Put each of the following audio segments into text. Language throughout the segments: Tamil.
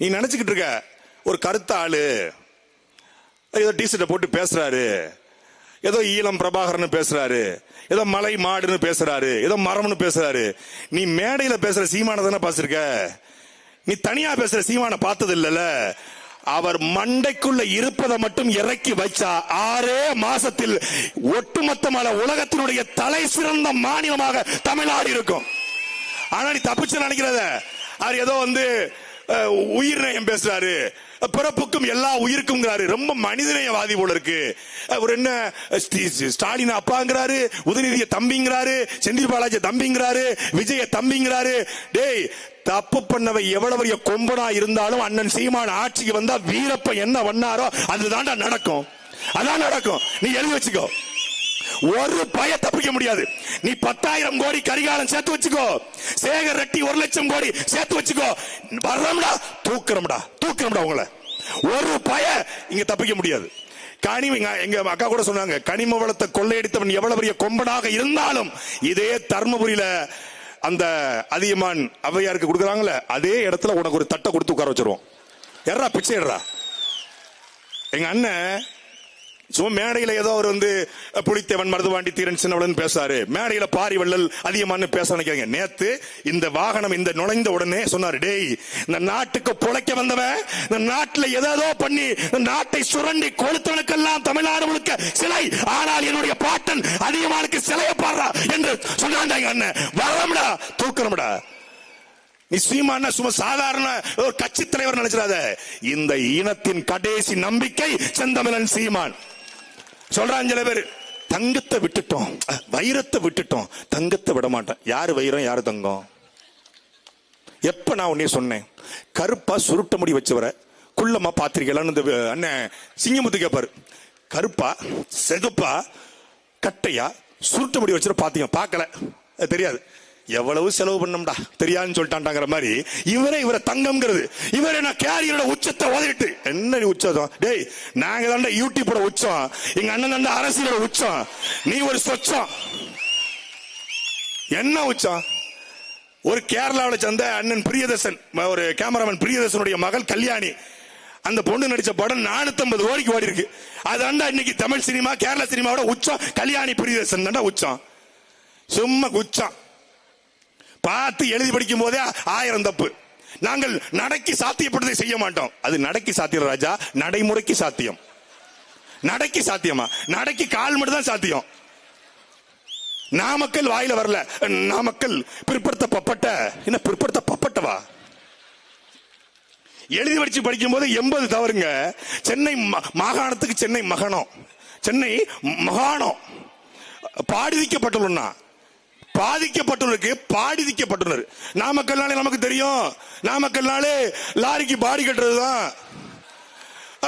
நீ நினைச்சுக்கிட்டு இருக்க ஒரு கருத்த ஆளு ஏதோ டிஷர்ட்டை போட்டு பேசுறாரு ஏதோ ஈழம் பிரபாகரன் பேசுறாரு ஏதோ மலை மாடுன்னு பேசுறாரு ஏதோ மரம்னு பேசுறாரு. நீ மேடையில பேசுற சீமான தானே பாசிருக்க நீ தனியா பேசுற சீமான பார்த்தது இல்லல அவர் மண்டைக்குள்ள இருப்பதை மட்டும் இறக்கி வச்சா ஆறே மாசத்தில் ஒட்டுமொத்தமான உலகத்தினுடைய தலை சிறந்த மாநிலமாக தமிழ்நாடு இருக்கும். ஆனா நீ தப்பிச்சு நினைக்கிறத. அவர் ஏதோ வந்து உயிர்நேயம் உயிர்நயம் பேசுறாரு? பிறப்புக்கும் எல்லா உயிருக்கும் ரொம்ப மனிதநேயவாதி போல இருக்கு. அவர் என்ன ஸ்டாலின் அப்பாங்கிறாரு உதயநிதிய தம்பிங்கிறாரு செந்தில் பாலாஜி தம்பிங்கிறாரு விஜய தம்பிங்கிறாரு. டேய் தப்பு பண்ணவை எவ்வளவு பெரிய கொம்பனா இருந்தாலும் அண்ணன் சீமான ஆட்சிக்கு வந்தா வீரப்ப என்ன பண்ணாரோ அதுதான்டா நடக்கும். அதான் நடக்கும். நீ எழுதி வச்சுக்கோ. ஒரு பய தப்பிக்க முடியாது. நீ பத்தாயிரம் கோடி கரிகாலம் சேர்த்து வச்சுக்கோ. சேகர் ரெட்டி ஒரு லட்சம் கோடி சேர்த்து வச்சுக்கோ. வர்றோம்டா தூக்குறோம்டா தூக்குறோம்டா உங்களை. ஒரு பய இங்க தப்பிக்க முடியாது. கனிம எங்க- அக்கா கூட சொன்னாங்க கனிம வளத்தை கொள்ளையடித்தவன் எவ்வளவு பெரிய கொம்பனாக இருந்தாலும் இதே தர்மபுரியில அந்த அதியமான் ஔவையாருக்கு கொடுக்குறாங்கல்ல அதே இடத்துல உனக்கு ஒரு தட்டை கொடுத்து உட்கார வச்சிருவோம். எர்றா பிச்சை எங்க அண்ணன் சும்மா மேடையில ஏதோ அவர் வந்து புளித்தேவன் மருதுவாண்டி தீரன் சின்னவளன் பேசாரு. மேடையில பாரி வள்ளல் அதிகமான பேச நினைக்கிறாங்க நேத்து இந்த வாகனம் இந்த நுழைந்த உடனே சொன்னாரு டேய் இந்த நாட்டுக்கு புழைக்க வந்தவன் இந்த நாட்டுல ஏதோ பண்ணி இந்த நாட்டை சுரண்டி கொளுத்தவனுக்கெல்லாம் தமிழ்நாடு முழுக்க சிலை. ஆனால் என்னுடைய பாட்டன் அதிகமானுக்கு சிலையை பாடுறா என்று சொன்னாங்க அண்ணன். வரம்டா தூக்கணும்டா நீ சீமான சும்மா சாதாரண ஒரு கட்சி தலைவர் நினைச்சிடாத. இந்த இனத்தின் கடைசி நம்பிக்கை செந்தமிழன் சீமான். சொல்றான் சில பேர் தங்கத்தை விட்டுட்டோம். வைரத்தை விட்டுட்டோம். தங்கத்தை விட மாட்டேன் யாரு வைரம் யாரு தங்கம்? எப்ப நான் உன்னே சொன்னேன்? கருப்பா சுருட்ட முடி வச்சவரை குள்ளமா பாத்திருக்கலான்னு இந்த அண்ணன் சிங்கமுத்து கேப்பாரு. கருப்பா செகுப்பா கட்டையா சுருட்ட முடி வச்சுற பாத்தீங்க. பார்க்கல. அது தெரியாது. எவ்வளவு செலவு பண்ணம்டா? தெரியாதுன்னு சொல்லிட்டான்டாங்கிற மாதிரி இவரே இவரை தங்கம்ங்கிறது. இவரே என்ன கேரியரோட உச்சத்தை ஓதிட்டு என்ன நீ உச்சம் டேய் நாங்க தாண்டா யூடியூபோட உச்சம். எங்க அண்ணன் தாண்டா அரசியலோட உச்சம். நீ ஒரு சொச்சம். என்ன உச்சம்? ஒரு கேரளாவில் சேர்ந்த அண்ணன் பிரியதர்சன் ஒரு கேமராமேன் பிரியதர்சனுடைய மகள் கல்யாணி. அந்த பொண்ணு நடிச்ச படம் 450 கோடிக்கு ஓடி இருக்கு. அதாண்டா இன்னைக்கு தமிழ் சினிமா கேரளா சினிமாவோட உச்சம். கல்யாணி பிரியதர்சன் தாண்டா உச்சம். சும்மா உச்சம் பார்த்து எழுதி படிக்கும் போதே ஆயிரம் தப்பு. நாங்கள் நடைக்கு சாத்தியப்பட்டதை செய்ய மாட்டோம். அது நடைக்கு சாத்தியம் ராஜா நடைமுறைக்கு சாத்தியம். நடைக்கு சாத்தியமா? நடைக்கு கால் மட்டும் தான் சாத்தியம். நாமக்கல் வாயில வரல. நாமக்கல் பிற்படுத்த பப்பட்ட என்ன பிற்படுத்த பப்பட்டவா எழுதி படிச்சு படிக்கும் போது எண்பது தவறுங்க. சென்னை ம- மாகாணத்துக்கு சென்னை மகனம் சென்னை மகாணம். பாடிதிக்கப்பட்டுள்ளா பாதிக்கப்பட்டவர்களுக்கு பாடிதிக்கப்பட்டுள்ளது. நாமக்கல்னாலே நமக்கு தெரியும். நாமக்கல்னாலே லாரிக்கு பாடி கட்டுறதுதான்.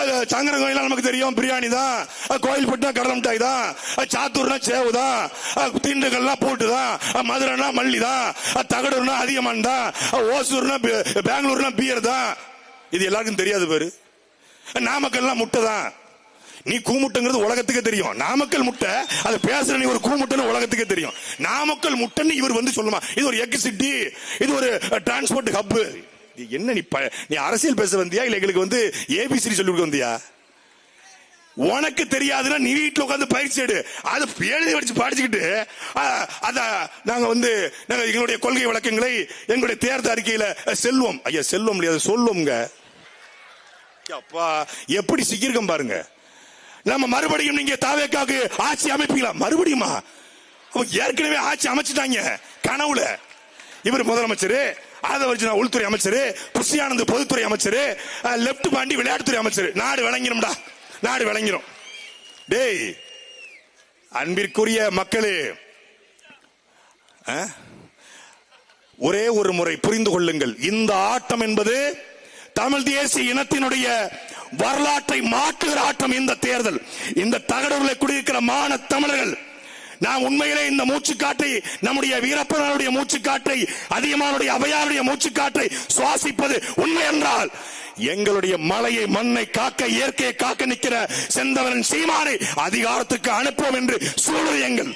அது சங்கர கோயில் நமக்கு தெரியும் பிரியாணி தான் கோயில் கோயில்பட்டுனா கடலை மிட்டாய் தான் சாத்தூர்னா சேவு தான் திண்டுகள்லாம் திண்டுக்கல்னா பூட்டு தான் மதுரைனா மல்லி தான் தகடூர்னா அதிகமான் தான் ஓசூர்னா பெங்களூர்னா பியர் தான் இது எல்லாருக்கும் தெரியாது பேரு. நாமக்கல்லாம் முட்டை தான் நீ கூமுட்டைங்கிறது உலகத்துக்கே தெரியும். நாமக்கல் முட்டை அது பேசுற நீ ஒரு கூமுட்டைன்னு உலகத்துக்கே தெரியும். நாமக்கல் முட்டன்னு இவர் வந்து சொல்லுமா இது ஒரு எக் சிட்டி இது ஒரு டிரான்ஸ்போர்ட் ஹப் என்ன நீ நீ அரசியல் பேச வந்தியா? இல்ல எங்களுக்கு வந்து ஏபிசிடி சொல்லி கொடுக்க வந்தியா? உனக்கு தெரியாதுன்னா நீ வீட்டுல உட்காந்து பயிற்சி எடு. அதை எழுதி வச்சு படிச்சுக்கிட்டு ஆ, அத நாங்க வந்து நாங்க எங்களுடைய கொள்கை வழக்கங்களை எங்களுடைய தேர்தல் அறிக்கையில செல்வோம். ஐயா செல்வம் இல்லையா? சொல்லுவோங்க அப்பா எப்படி சிக்கியிருக்கோம் பாருங்க. நம்ம மறுபடியும் நீங்க தாவேக்காக்கு ஆட்சி அமைப்பீங்களா? மறுபடியுமா? ஏற்கனவே ஆட்சி அமைச்சிட்டாங்க. கனவுல. இவர் முதலமைச்சர் அதை வச்சு உள்துறை அமைச்சர் புஷியானந்த் பொதுத்துறை அமைச்சர் லெப்ட் பாண்டி விளையாட்டுத்துறை அமைச்சர். நாடு விளங்கிடும்டா. நாடு விளங்கிடும். டேய் அன்பிற்குரிய மக்களே ஆ? ஒரே ஒரு முறை புரிந்து கொள்ளுங்கள். இந்த ஆட்டம் என்பது தமிழ் தேசிய இனத்தினுடைய வரலாற்றை மாற்றுகிற ஆட்டம் இந்த தேர்தல். இந்த தகடூரில் குடியிருக்கிற மான தமிழர்கள் நாம் உண்மையிலே இந்த மூச்சுக்காற்றை நம்முடைய வீரப்பனுடைய மூச்சுக்காற்றை அதிகமானுடைய அவையாருடைய மூச்சுக்காற்றை சுவாசிப்பது உண்மை என்றால் எங்களுடைய மலையை மண்ணை காக்க இயற்கையை காக்க நிற்கிற செந்தவரன் சீமானை அதிகாரத்துக்கு அனுப்புவோம் என்று சூழல்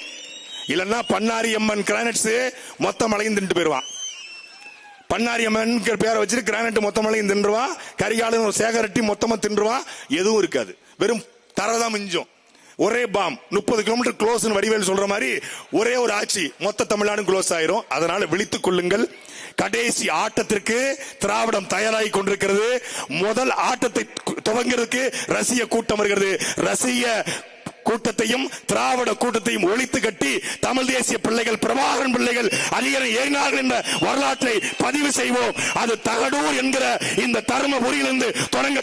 இல்லன்னா பண்ணாரி அம்மன் கிரானட்ஸ் மொத்த மலையும் தின்ட்டு போயிருவான். பண்ணாரியம்மன் பேரை வச்சுட்டு கிரானைட் மொத்தமலையும் தின்றுவான் கரிகாலன் சேகரட்டி மொத்தமா தின்றுவான் எதுவும் இருக்காது. வெறும் தரதான் மிஞ்சும். ஒரே பாம் முப்பது கிலோமீட்டர் க்ளோஸ் வடிவேல் சொல்ற மாதிரி ஒரே ஒரு ஆட்சி. மொத்த தமிழ்நாடு க்ளோஸ் ஆயிரும். அதனால விழித்துக் கொள்ளுங்கள். கடைசி ஆட்டத்திற்கு திராவிடம் தயாராகி கொண்டிருக்கிறது. முதல் ஆட்டத்தை துவங்கிறதுக்கு ரசிய கூட்டம் வருகிறது. ரசிய கூட்டத்தையும் திராவிட கூட்டத்தையும் ஒழித்து கட்டி தமிழ் தேசிய பிள்ளைகள் பிரபாகரன் பிள்ளைகள் அதிகாரம் ஏறினார்கள் என்ற வரலாற்றை பதிவு செய்வோம். அது தகடூர் என்கிற இந்த தருமபுரியிலிருந்து தொடங்க